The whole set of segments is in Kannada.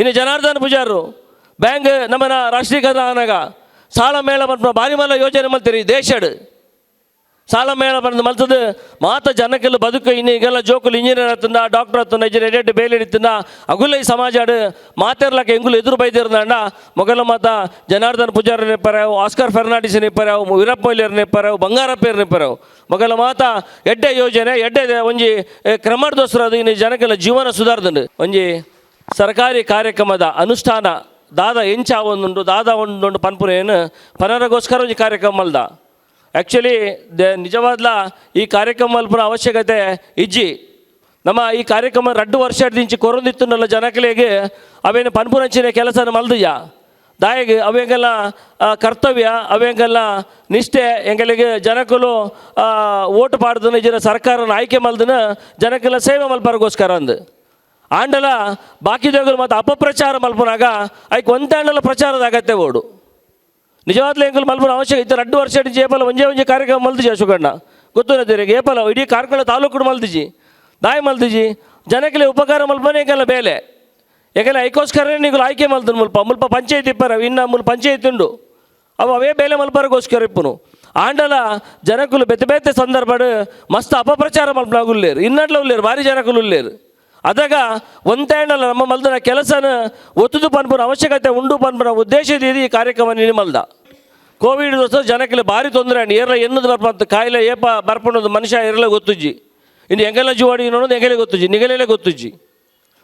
ಇನ್ನು ಜನಾರ್ದನ್ ಪೂಜಾರು ಬ್ಯಾಂಕ್ ನಮ್ಮನ ರಾಷ್ಟ್ರೀಕರಣ ಸಾಲ ಮೇಳ ಬಂದು ಭಾರಿ ಮಲ್ಲ ಯೋಜನೆ ಮಲ್ತೀರಿ ದೇಶಡ್ ಸಾಲ ಮೇಳ ಬಂದು ಮಲ್ತದ ಮಾತ ಜನಕ್ಕೆಲ್ಲ ಬದುಕು, ಇನ್ನು ಈಗೆಲ್ಲ ಜೋಕುಲು ಇಂಜಿನಿಯರ್ ಆತಂದ ಡಾಕ್ಟರ್ ಆತಂದ ಇಂಜಿನಿಯರ್ ಎಡ್ಡೆ ಬೇಲಿ ಇಡ್ತಂದ ಅಗುಲ್ಲ ಈ ಸಮಾಜಾಡು ಮಾತೇರ್ಲಕ್ಕೆ ಎಂಗುಲು ಎದುರು ಬೈದಿರಂದ ಮೊಗಲ ಮಾತ ಜನಾರ್ದನ್ ಪೂಜಾರಿ ನಿಪ್ಪರಾವು ಆಸ್ಕರ್ ಫೆರ್ನಾಂಡಿಸ್ ನಿಪ್ಪರಾವು ವೀರಪ್ಪ ಮೊಯ್ಲಿಯರ್ ನಿಪ್ಪರಾವು ಬಂಗಾರಪ್ಪೇರ್ ನಿಪ್ಪರಾವು ಮೊಗಲ ಮಾತ ಎಡ್ಡೆ ಯೋಜನೆ, ಎಡ್ಡೆ ಒಂಜಿ ಕ್ರಮದೋಸ್ರ ದೋಸ್ರು ಅದು ಇನ್ನು ಜನಕ್ಕೆಲ್ಲ ಜೀವನ ಸುಧಾರ್ದಂಡು ಒಂಜಿ ಸರ್ಕಾರಿ ಕಾರ್ಯಕ್ರಮದ ಅನುಷ್ಠಾನ ದಾದ ಎಂಚ ಒಂದುಂಡು ದಾದ ಒಂದುಂಡು ಪನ್ಪುರ ಏನು? ಪನರಗೋಸ್ಕರ ಒಂಜಿ ಕಾರ್ಯಕ್ರಮ ಮಲ್ದ ಆ್ಯಕ್ಚುಲಿ ದ ನಿಜವಾದ್ಲ ಈ ಕಾರ್ಯಕ್ರಮ ಅಲ್ಪನ ಅವಶ್ಯಕತೆ ಇಜ್ಜಿ. ನಮ್ಮ ಈ ಕಾರ್ಯಕ್ರಮ ರಡ್ಡು ವರ್ಷ ದಿಂಚಿ ಕೊರೊಂದಿತ್ತುನಲ್ಲ ಜನಗಳಿಗೆ ಅವೇನು ಪನ್ಪುರಂಚಿನ ಕೆಲಸನ ಮಲ್ದಿಯ? ದಾಯಿಗೆ ಅವೆಂಗೆಲ್ಲ ಕರ್ತವ್ಯ, ಅವೆಂಗೆಲ್ಲ ನಿಷ್ಠೆ ಎಂಗಳಿಗೆ ಜನಕಲು ಓಟು ಪಾಡ್ದನ ಜನ ಸರ್ಕಾರನ ಆಯ್ಕೆ ಮಲ್ದನ ಜನಕ್ಕೆಲ್ಲ ಸೇವೆ ಮಲ್ಪರಗೋಸ್ಕರ ಅಂದು. ಆಂಡಲ ಬಾಕಿದೋಗಲು ಮತ್ತು ಅಪಪ್ರಚಾರ ಮಲ್ಪನಾಗ ಐಕ್ ಒಂದಾಂಡಲ ಪ್ರಚಾರದ ಅಗತ್ಯ ಓಡು ನಿಜವಾದ್ಲೂ ಎಂಕಲ್ ಮಲ್ಪನ ಅವಶ್ಯಕ ಇತ್ತು ಎರಡು ವರ್ಷ ಇಟ್ಟು ಏಪಲ ಒಂಜೇ ಒಂಜೇ ಕಾರ್ಯಕ್ರಮ ಮಲ್ದಿಜಿ ಅಶೋಕಣ್ಣ ಗೊತ್ತು ಏಪಲ ಇಡೀ ಕಾರ್ಕಳ ತಾಲೂಕು ಮಲ್ದಿಜಿ ದಾಯಿ ಮಲ್ದಿಜಿ ಜನಕ್ಕೆ ಉಪಕಾರ ಮಲ್ಪನೆ ಎಂಕಲ್ಲ ಬೇಲೆ ಯಾಕಂದ್ರೆ ಐಕೋಸ್ಕರ ನೀವು ಆಯ್ಕೆ ಮಲ್ತನು ಮುಲ್ಪ ಮುಲ್ಪ ಪಂಚಾಯತ್ ಇಪ್ಪರ ಇನ್ನ ಮುಲ್ಪ ಪಂಚಾಯತ್ ಉಂಡು ಅವು ಅವೇ ಬೇಲೆ ಮಲ್ಪರಗೋಸ್ಕರ ಇಪ್ಪುನು ಆಂಡಲ ಜನಕ್ಕಲು ಬೆತ್ತ ಬೆತ್ತ ಸಂದರ್ಭಡ್ ಮಸ್ತ್ ಅಪಪ್ರಚಾರ ಮಲ್ಪನಾಗುಲ್ಲೇರು ಇನ್ನಡ್ಲ ಉಲ್ಲೇರು ಭಾರಿ ಜನಕ್ಕಲು ಉಲ್ಲೇರು ಅದಾಗ ಒಂದೇಣಲ್ಲ ನಮ್ಮ ಮಲ್ದನ ಕೆಲಸನ ಒತ್ತುದು ಪನ್ಪುರ ಅವಶ್ಯಕತೆ, ಉಂಡು ಪನ್ಪುರ ಉದ್ದೇಶದ ಈ ಕಾರ್ಯಕ್ರಮ ನೀನು ಮಲ್ದ. ಕೋವಿಡ್ ದೋಸ್ತ ಜನಕ್ಕೆ ಭಾರಿ ತೊಂದರೆ ಅಂಡ್ ಏರ್ಲ ಎನ್ನದು ಬರ್ಪಂತ ಕಾಯಿಲೆ ಏಪ ಬರ್ಪಣ್ಣದು ಮನುಷ್ಯ ಇರಲ ಗೊತ್ತುಜ್ಜಿ. ಇನ್ನು ಎಂಗೆಲ್ಲ ಜುವಾಡಿ ನೋಡೋದು ಎಂಗೆಲೆ ಗೊತ್ತುಜ್ಜಿ ನಿಗಲೆಲೆ ಗೊತ್ತುಜ್ಜಿ.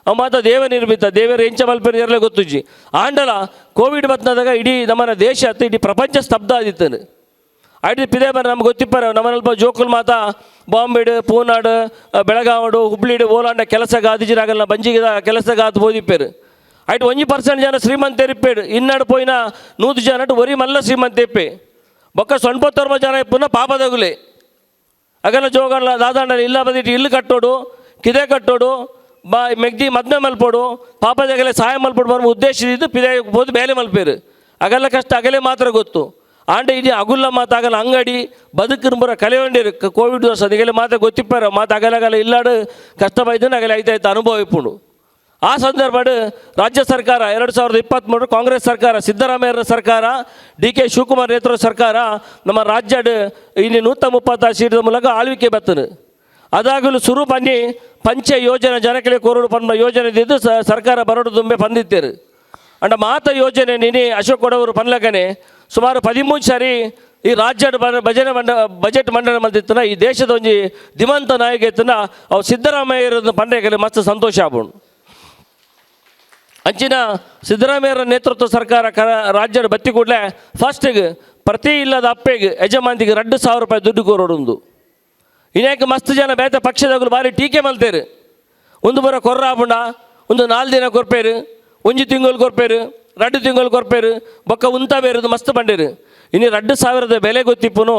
ಅವ ಮಾತ ದೇವ ನಿರ್ಮಿತ, ದೇವರ ಎಂಚ ಮಲ್ಪರಿ ಇರಲೇ ಗೊತ್ತುಜ್ಜಿ. ಆಂಡಲ ಕೋವಿಡ್ ಬತ್ನದಾಗ ಇಡೀ ನಮ್ಮನ ದೇಶ ಅತ್ತು ಇಡೀ ಪ್ರಪಂಚ ಸ್ತಬ್ಧ ಆದಿತ್ತನು. ಐದು ಪಿದೆ ಬರ ನಮ್ಗೆ ಗೊತ್ತಿಪ್ಪಾರ ನಮ್ಮನಲ್ಪ ಜೋಕುಲ್ ಮಾತ, ಬಾಂಬೆಡು, ಪೂನಾಡು ಬೆಳಗಾವಡು, ಹುಬ್ಳಿಡು, ಓಲಾಂಡ ಕೆಲಸಗ ಆದಿಜಿರಾಗಲ್ಲ ಬಂಜಿಗಿದ ಕೆಲಸ ಆತು ಓದಿಪ್ಪೇರು. ಐಟು ಒಂಜಿ ಪರ್ಸೆಂಟ್ ಜನ ಶ್ರೀಮಂತ ಇರಿಪ್ಪೇಡು ಇನ್ನಡು ಪೋಯಿನ ನೂತು ಜನ ಒರಿ ಮಲ್ಲ ಶ್ರೀಮಂತ ಇಪ್ಪೆ. ಬೊಕ್ಕ ಸೊಣ್ಪತ್ತೊರ್ವ ಜನ ಇಪ್ಪುನ ಪಾಪದಗುಲೆ ಅಗಲ ಜೋಗಲ್ಲ ದಾದಾಂಡ ಇಲ್ಲ ಬದಿಟ್ಟು ಇಲ್ಲು ಕಟ್ಟೋಡು, ಕಿದೆ ಕಟ್ಟೋಡು, ಬಾ, ಮೆಗ್ದಿ ಮದ್ಮೆ ಮಲ್ಪೋಡು, ಪಾಪದಾಗಲೇ ಸಹಾಯ ಮಲ್ಪೋಡು ಬರೋ ಉದ್ದೇಶದಿದ್ದು ಪಿದೆ ಓದು ಬೇಲೆ ಮಲ್ಪೇರು. ಅಗಲ ಕಷ್ಟ, ಅಗಲೇ ಮಾತ್ರ ಗೊತ್ತು. ಆಂಡ ಇಡೀ ಅಗುಲ್ಲ ಮಾತಾಗಲ್ಲ, ಅಂಗಡಿ ಬದುಕಿನ ಬರ ಕಲೆ ಹೊಂಡಿರು ಕೋವಿಡ್ ವರ್ಷ ಅದಕ್ಕೆಲ್ಲ ಮಾತ್ರ ಗೊತ್ತಿಪ್ಪಾರ ಮಾತು ಅಗಲಗಲ ಇಲ್ಲಾಡು ಕಷ್ಟ ಅಗಲ ಅಗಲ ಆಯ್ತು ಅನುಭವ ಇಪ್ಪುಂಡು. ಆ ಸಂದರ್ಭ ರಾಜ್ಯ ಸರ್ಕಾರ, ಎರಡು ಸಾವಿರದ ಇಪ್ಪತ್ತ್ಮೂರು ಕಾಂಗ್ರೆಸ್ ಸರ್ಕಾರ, ಸಿದ್ದರಾಮಯ್ಯರ ಸರ್ಕಾರ, ಡಿ ಕೆ ಶಿವಕುಮಾರ್ ನೇತೃತ್ವ ಸರ್ಕಾರ, ನಮ್ಮ ರಾಜ್ಯ ಇಲ್ಲಿ ನೂತ ಮುಪ್ಪತ್ತಾರು ಸೀಟದ ಮೂಲಕ ಆಳ್ವಿಕೆ ಬತ್ತನು ಅದಾಗಲೂ ಸುರು ಬನ್ನಿ, ಪಂಚ ಯೋಜನೆ ಜನಕ್ಕೆ ಕೋರೋಡು ಪನ್ಮ ಯೋಜನೆ ಇದ್ದು ಸರ್ಕಾರ ಬರೋಡು ತುಂಬೆ ಬಂದಿತ್ತೇರು ಅಂಡ ಮಾತ ಯೋಜನೆ ನಿನಿ ಅಶೋಕ್ ಕೊಡವರು ಪನ್ಲಕನೆ ಸುಮಾರು ಪದಿಮೂರು ಸಾರಿ ಈ ರಾಜ್ಯ ಭಜನೆ ಮಂಡ ಬಜೆಟ್ ಮಂಡನೆ ಮಾಡ್ತಿತ್ತನ ಈ ದೇಶದ ಒಂಜಿ ಧಿಮಂತ ನಾಯಕ ಇತ್ತನ ಅವು ಸಿದ್ದರಾಮಯ್ಯರ ಪಂಡೆಗೆ ಮಸ್ತ್ ಸಂತೋಷ ಆಗ್ಬೋದು ಅಂಚಿನ ಸಿದ್ದರಾಮಯ್ಯರ ನೇತೃತ್ವ ಸರ್ಕಾರ ಕ ರಾಜ್ಯದ ಬತ್ತಿ ಕೂಡಲೇ ಫಸ್ಟಿಗೆ ಪ್ರತಿ ಇಲ್ಲದ ಅಪ್ಪೆಗೆ ಯಜಮಾನಿಗೆ ಎರಡು ಸಾವಿರ ರೂಪಾಯಿ ದುಡ್ಡು ಕೋರೋಡೊಂದು ಇನ್ಯಾಕೆ ಮಸ್ತ್ ಜನ ಬೇತೆ ಪಕ್ಷದಾಗಲು ಭಾರಿ ಟೀಕೆ ಮಲ್ತೇರು. ಒಂದು ಬರ ಕೊರ್ರ ಆಪುಂಡ ಒಂದು ನಾಲ್ಕು ದಿನ ಕೊರ್ಪೇರು ಒಂಜಿ ತಿಂಗಳು ಕೊರ್ಪೇರು. ಎರಡು ತಿಂಗಳು ಕೊರ್ಪೇರು, ಬೊಕ್ಕ ಉಂತ ಬೇರೆದು ಮಸ್ತ್ ಬಂಡೇರು. ಇನ್ನು ರಡ್ಡು ಸಾವಿರದ ಬೆಲೆ ಗೊತ್ತಿಪ್ಪುನು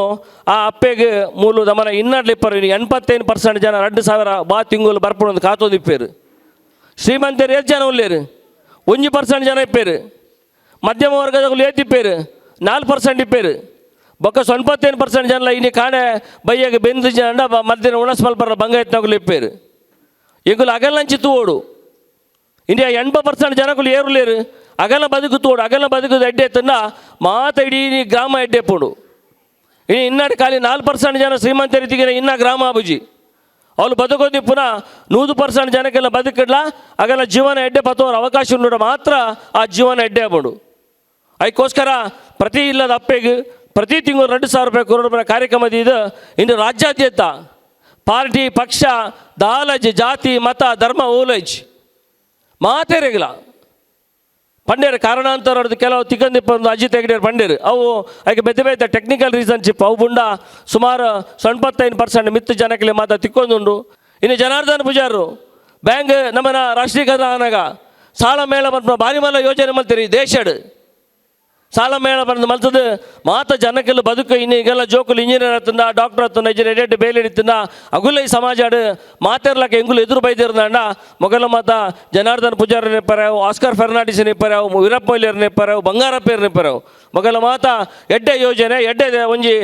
ಆ ಅಪ್ಪೆಗೆ ಮೂಲು ದಮನ ಇನ್ನಡ್ಲಿಪ್ಪರು ಇನ್ನು ಎಣ್ಪತ್ತೈದು ಪರ್ಸೆಂಟ್ ಜನ ರಡ್ಡು ಸಾವಿರ ಬಾ ತಿಂಗಳು ಬರ್ಪುಣ ಒಂದು ಕಾತೊಂದಿಪ್ಪೇರು ಶ್ರೀಮಂತರು ಎಷ್ಟು ಜನ ಉಳ್ಳೇರು ಒಂಜಿ ಪರ್ಸೆಂಟ್ ಜನ ಇಪ್ಪೇರು. ಮಧ್ಯಮ ವರ್ಗದಗಳು ಏತಿಪ್ಪೇರು ನಾಲ್ಕು ಪರ್ಸೆಂಟ್ ಇಪ್ಪೇರು. ಬೊಕ್ಕ ಸೊನ್ಪತ್ತೇನು ಪರ್ಸೆಂಟ್ ಜನ ಇನ್ನು ಕಾಣೆ ಬೈಯಾಗ ಬೆಂದು ಜನ ಮಧ್ಯಾಹ್ನ ಉಣಸ್ ಮಲ್ಪರ ಬಂಗ ಎತ್ತನಗಳು ಇಪ್ಪೇರು. ಎಗುಲು ಅಗಲಂಚಿ ತೂಡು ಇಂಡಿಯಾ ಎಂಬ ಪರ್ಸೆಂಟ್ ಜನಗಳು ಏರುಲೇರು ಅಗಲ ಬದುಕು ಎಡ್ಡೆ ಎತ್ತನ್ನ ಮಾತ ಇಡೀ ಈ ಗ್ರಾಮ ಎಡ್ಡೆ ಪೋಡು. ಇನ್ನು ಇನ್ನಾಡು ಖಾಲಿ ನಾಲ್ಕು ಪರ್ಸೆಂಟ್ ಜನ ಶ್ರೀಮಂತರಿತಿಗೆ ಇನ್ನ ಗ್ರಾಮ ಆಬುಜಿ ಅವ್ರು ಬದುಕೋದಿ ಪುನಃ ನೂರು ಪರ್ಸೆಂಟ್ ಜನಕ್ಕೆಲ್ಲ ಬದುಕಿಡ್ಲ, ಅಗಲ ಜೀವನ ಎಡ್ಡೆ ಪತ್ತೋರು ಅವಕಾಶ ಉಂಡು ಮಾತ್ರ ಆ ಜೀವನ ಎಡ್ಡೆ ಆಗ್ಬೋಡು ಅದಕ್ಕೋಸ್ಕರ ಪ್ರತಿ ಇಲ್ಲದ ಅಪ್ಪೆಗೆ, ಪ್ರತಿ ತಿಂಗಳು ಎರಡು ಸಾವಿರ ರೂಪಾಯಿ ಕೋಟಿ ರೂಪಾಯಿ ಕಾರ್ಯಕ್ರಮದ ಇದು ಇಂದು ರಾಜ್ಯಾದ್ಯಂತ ಪಾರ್ಟಿ, ಪಕ್ಷ, ದಾಲಜ್, ಜಾತಿ, ಮತ, ಧರ್ಮ, ಓಲಜ್. ಮಾತೇರಿಗಿಲ್ಲ ಪಂಡೇರು ಕಾರಣಾಂತರ ಕೆಲವು ತಿಕ್ಕಂದಿಪ್ಪ ಒಂದು ಅಜಿತ್ ಹೆಗ್ಡೇರ್ ಪಂಡೇರು ಅವು ಅದಕ್ಕೆ ಬೆದ್ದ ಬೆದ್ದ ಟೆಕ್ನಿಕಲ್ ರೀಸನ್ ಚಿಪ್ ಅವು ಬುಂಡ ಸುಮಾರು ಸೊನ್ಪತ್ತೈದು ಪರ್ಸೆಂಟ್ ಮಿತ್ತು ಜನಕ್ಕೆ ಮಾತ್ರ ತಿಕ್ಕೊಂದುಂಡು ಇನ್ನು ಜನಾರ್ದನ್ ಪೂಜಾರು ಬ್ಯಾಂಕ್ ನಮ್ಮನ ರಾಷ್ಟ್ರೀಕರಣ ಆನಾಗ ಸಾಲ ಮೇಳ ಮತ್ತು ಭಾರಿ ಮಲ್ಲ ಯೋಜನೆ ಮಲ್ತೀರಿ ದೇಶಡ್. ಸಾಲ ಮೇಳ ಬಂದು ಮಲ್ತದು. ಮಾತ ಜನಕ್ಕೆಲ್ಲ ಬದುಕು, ಇನ್ನು ಈಗೆಲ್ಲ ಜೋಕುಲು ಇಂಜಿನಿಯರ್ ಹತ್ತಿಂದ ಡಾಕ್ಟರ್ ಆತಂದ ಇಂಜಿನಿಯರ್ ಎಡ್ಡೆ ಬೇಲೆ ಹಿಡಿತಿಂದ ಅಗುಲೈ ಈ ಸಮಾಜಾಡು ಮಾತೇರ್ಲಕ್ಕೆ ಎಂಗುಲು ಎದುರು ಬೈದಿರ್ದಂಡ ಮೊಗಲ ಮಾತ ಜನಾರ್ದನ್ ಪೂಜಾರಿ ನಿಪ್ಪರಾವು ಆಸ್ಕರ್ ಫೆರ್ನಾಂಡಿಸ್ ನಿಪ್ಪರಾವು ವೀರಪ್ಪ ಮೊಯ್ಲಿಯರ್ ನಿಪ್ಪರಾವು ಬಂಗಾರಪ್ಪೇರ್ ನಿಪ್ಪರಾವು ಮೊಗಲ ಮಾತ ಎಡ್ಡೆ ಯೋಜನೆ, ಎಡ್ಡೆ ಒಂಜಿ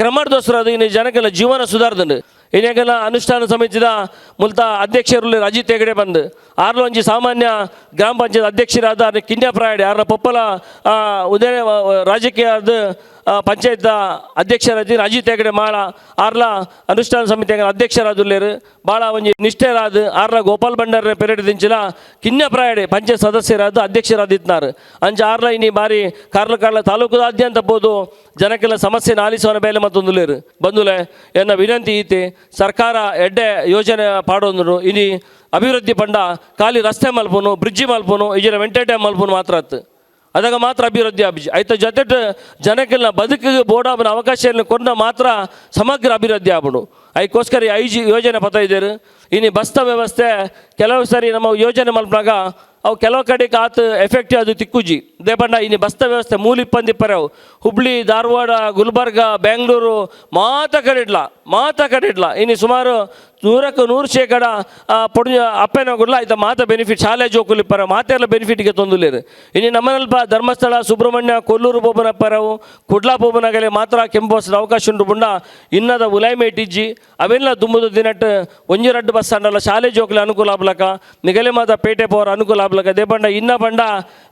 ಕ್ರಮಡ್ ದೋಸ್ರು ಅದು, ಇನ್ನು ಜನಕ್ಕೆಲ್ಲ ಜೀವನ ಸುಧಾರ್ದಂಡು ಇನ್ನೇಗೆಲ್ಲ ಅನುಷ್ಠಾನ ಸಮಿತಿದ ಮೂಲತಃ ಅಧ್ಯಕ್ಷರು ಅಜಿತ್ ಹೆಗಡೆ ಬಂದು, ಆರ್ಲೊಂಜಿ ಸಾಮಾನ್ಯ ಗ್ರಾಮ ಪಂಚಾಯತ್ ಅಧ್ಯಕ್ಷರಾದ ಕಿನ್ಯ ಅವರ ಪೊಪ್ಪಲ ಉದಯ, ರಾಜಕೀಯದ ಪಂಚಾಯತ್ ಅಧ್ಯಕ್ಷರಾದ ಅಜಿತ್ ಹೆಗಡೆ ಮಾಳ, ಆರ್ಲ ಅನುಷ್ಠಾನ ಸಮಿತಿ ಅಧ್ಯಕ್ಷರಾದುಲ್ಲೇರು ಭಾಳ ಒಂಜಿ ನಿಷ್ಠೆರಾದ ಆರ್ಲ ಗೋಪಾಲ್ ಭಂಡಾರ ಪೆರೇಡ್ ದಿಂಚಿಲ ಕಿನ್ನ ಪ್ರಾಯಡೆ ಪಂಚಾಯತ್ ಸದಸ್ಯರಾದ ಅಧ್ಯಕ್ಷರಾದಿತ್ನಾರು ಅಂಚ ಆರ್ಲ ಇನಿ ಬಾರಿ ಕಾರ್ಲ ಕಾರ್ಲ ತಾಲೂಕದಾದ್ಯಂತ ಬೋದು ಜನಕ್ಕೆಲ್ಲ ಸಮಸ್ಯೆ ಆಲಿಸುವನ ಬೇಲೆ ಮತ್ತೊಂದುಲೇರು ಬಂದುಲೆ ಎನ್ನ ವಿನಂತಿ ಈತಿ, ಸರ್ಕಾರ ಎಡ್ಡೆ ಯೋಜನೆ ಪಾಡೊಂದು ಇನಿ ಅಭಿವೃದ್ಧಿ ಪಂಡ ಖಾಲಿ ರಸ್ತೆ ಮಲ್ಪನು, ಬ್ರಿಡ್ಜಿ ಮಲ್ಪನು ಈಜಿನ ವೆಂಟೇಟೆ ಮಲ್ಪನು ಮಾತ್ರ ಅದಾಗ ಮಾತ್ರ ಅಭಿವೃದ್ಧಿ ಆಗಿ ಆಯ್ತು ಜೊತೆ ಜನಕ್ಕೆಲ್ಲ ಬದುಕಿಗೆ ಬೋಡಾಬನ ಅವಕಾಶ ಕೊಂಡ ಮಾತ್ರ ಸಮಗ್ರ ಅಭಿವೃದ್ಧಿ ಆಗ್ಬಿಡು. ಅದಕ್ಕೋಸ್ಕರ ಐ ಜಿ ಯೋಜನೆ ಬರ್ತಾ ಇದ್ದೀರಿ. ಇನ್ನು ಬಸ್ತ ವ್ಯವಸ್ಥೆ, ಕೆಲವು ಸರಿ ನಮ್ಮ ಯೋಜನೆ ಮಲ್ಪನಾಗ ಅವು ಕೆಲವು ಕಡೆಗೆ ಆತ ಎಫೆಕ್ಟಿವ್ ಅದು ತಿಕ್ಕುಜಿ. ದೇಪಂಡ ಇನ್ನು ಬಸ್ತ ವ್ಯವಸ್ಥೆ ಮೂಲ ಇಪ್ಪಂದಿಪ್ಪರವು ಹುಬ್ಳಿ, ಧಾರವಾಡ, ಗುಲ್ಬರ್ಗ, ಬೆಂಗಳೂರು, ಮಾತ ಕಡಿಡ್ಲ ಮಾತ ಕಡಿಡ್ಲ ಇನ್ನು ಸುಮಾರು ನೂರಕ್ಕೆ ನೂರು ಶೇಕಡ ಪೊಡು, ಅಪ್ಪೇನ ಗುಡ್ಲ ಆಯ್ತಾ ಮಾತ ಬೆನಿಫಿಟ್ ಶಾಲೆ ಜೋಕುಲಿಪ್ಪರ ಮಾತೆಲ್ಲ ಬೆನಿಫಿಟ್ಗೆ ತೊಂದುಲೇರು. ಇನ್ನು ನಮ್ಮನಲ್ಪ ಧರ್ಮಸ್ಥಳ, ಸುಬ್ರಹ್ಮಣ್ಯ, ಕೊಲ್ಲೂರು ಬೋಬನಪ್ಪರವು ಕುಡ್ಲಾ ಬೋಬನಗಲೆ ಮಾತ್ರ ಕೆಂಪು ಅವಕಾಶ ಉಂಟು ಬುಂಡ ಇನ್ನದ ಉಲೈಮೇಟಿಜ್ಜಿ ಅವೆಲ್ಲ ದುಂಬುದು ದಿನಟ್, ಒಂಜಿ ರಡ್ಡು ಬಸ್ ಅಂಡಲ್ಲ, ಶಾಲೆ ಜೋಕ್ಲಿ ಅನುಕೂಲ ಆಗ್ಲಕ ನಿಗಲೆ ಮಾತ ಪೇಟೆ ಪೋರ್ ಅನುಕೂಲ ಆಗ್ಲಕ ದೇ ಪಂಡ ಇನ್ನ ಪಂಡ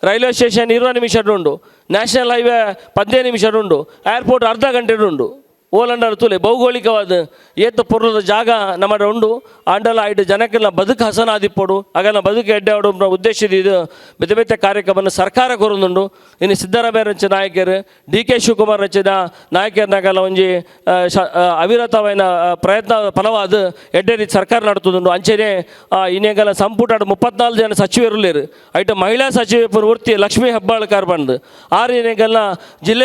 ರೈಲ್ವೆ ಸ್ಟೇಷನ್ ಇರುವ ನಿಮಿಷ ಉಂಡು. ನ್ಯಾಷನಲ್ ಹೈವೇ ಪದ್ನೈದು ನಿಮಿಷ ಉಂಡು. ಏರ್ಪೋರ್ಟ್ ಅರ್ಧ ಗಂಟೆ ಉಂಡು. ಓಲಂಡರ್ ತುಲೆ ಭೌಗೋಳಿಕವಾದ ಏತ ಪುರ್ಲದ ಜಾಗ ನಮ್ಮ ಉಂಡು. ಆಂಡಲ ಐದು ಜನಕ್ಕೆಲ್ಲ ಬದುಕು ಹಸನ ಆದಿಪ್ಪೋಡು ಆಗಲ್ಲ ಬದುಕು ಎಡ್ಡಾಡು ಉದ್ದೇಶದ ಇದು ಬೆತೆ ಬೆತ್ತ ಕಾರ್ಯಕ್ರಮವನ್ನು ಸರ್ಕಾರ ಕೊರೊಂದುಂಡು. ಇನ್ನು ಸಿದ್ದರಾಮಯ್ಯ ರಚ ನಾಯಕರು, ಡಿ ಕೆ ಶಿವಕುಮಾರ್ ರಚಿದ ನಾಯಕರನಾಗಲ್ಲ ಒಂಜಿ ಶ- ಪ್ರಯತ್ನ ಫಲವಾದ ಎಡ್ಡೆ ರೀತಿ ಸರ್ಕಾರ ನಡ್ತುದುಂಡು. ಅಂಚೆನೆ ಇನ್ನೇಗಲ್ಲ ಸಂಪುಟ ಮುಪ್ಪತ್ನಾಲ್ಕು ಜನ ಸಚಿವರುಲೇರು ಐಟ ಮಹಿಳಾ ಸಚಿವ ವೃತ್ತಿ ಲಕ್ಷ್ಮೀ ಹೆಬ್ಬಾಳ್ಕರ್ ಬಂದು. ಆರು ಇನ್ನೇಗಲ್ಲ ಜಿಲ್ಲೆದ